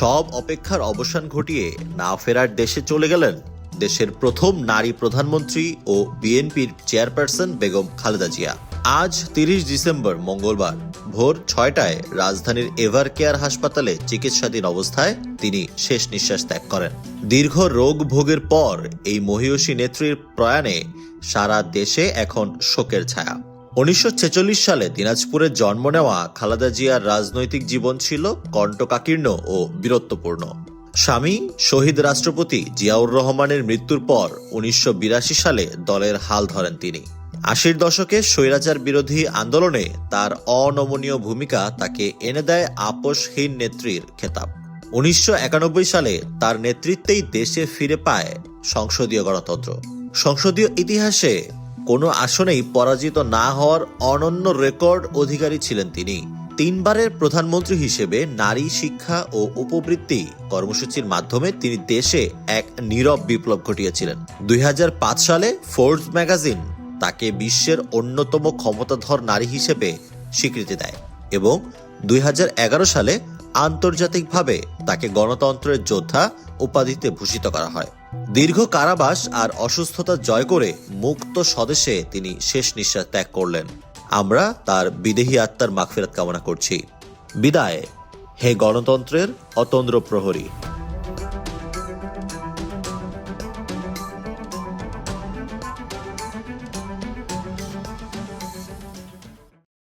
সব অপেক্ষার অবসান ঘটিয়ে না ফেরার দেশে চলে গেলেন দেশের প্রথম নারী প্রধানমন্ত্রী ও বিএনপির চেয়ারপারসন বেগম খালেদা জিয়া। আজ তিরিশ ডিসেম্বর মঙ্গলবার, ভোর ছয়টায় রাজধানীর এভার কেয়ার হাসপাতালে চিকিৎসাধীন অবস্থায় তিনি শেষ নিঃশ্বাস ত্যাগ করেন। দীর্ঘ রোগ ভোগের পর এই মহিয়সী নেত্রীর প্রয়াণে সারা দেশে এখন শোকের ছায়া। উনিশশো ছেচল্লিশ সালে দিনাজপুরে জন্ম নেওয়া খালেদা জিয়ার রাজনৈতিক জীবন ছিল কণ্টকাকীর্ণ ও বীরত্বপূর্ণ। স্বামী শহীদ রাষ্ট্রপতি জিয়াউর রহমানের মৃত্যুর পর উনিশশো বিরাশি সালে দলের হাল ধরেন তিনি। আশির দশকে স্বৈরাচার বিরোধী আন্দোলনে তার অনমনীয় ভূমিকা তাকে এনে দেয় আপোষহীন নেত্রীর খেতাব। উনিশশো একানব্বই সালে তার নেতৃত্বেই দেশে ফিরে পায় সংসদীয় গণতন্ত্র। সংসদীয় ইতিহাসে কোনো আসনেই পরাজিত না হওয়ার অনন্য রেকর্ড অধিকারী ছিলেন তিনি। তিনবারের প্রধানমন্ত্রী হিসেবে নারী শিক্ষা ও উপবৃত্তি কর্মসূচির মাধ্যমে তিনি দেশে এক নীরব বিপ্লব ঘটিয়েছিলেন। দুই হাজার পাঁচ সালে ফোর্বস ম্যাগাজিন তাকে বিশ্বের অন্যতম ক্ষমতাধর নারী হিসেবে স্বীকৃতি দেয় এবং দুই হাজার এগারো সালে আন্তর্জাতিকভাবে তাকে গণতন্ত্রের যোদ্ধা উপাধিতে ভূষিত করা হয়। দীর্ঘ কারাবাস আর অসুস্থতা জয় করে মুক্ত স্বদেশে তিনি শেষ নিঃশ্বাস ত্যাগ করলেন। আমরা তার বিদেহী আত্মার মাখফেরাত কামনা করছি। বিদায়। হে গণতন্ত্রের অতন্দ্র প্রহরী।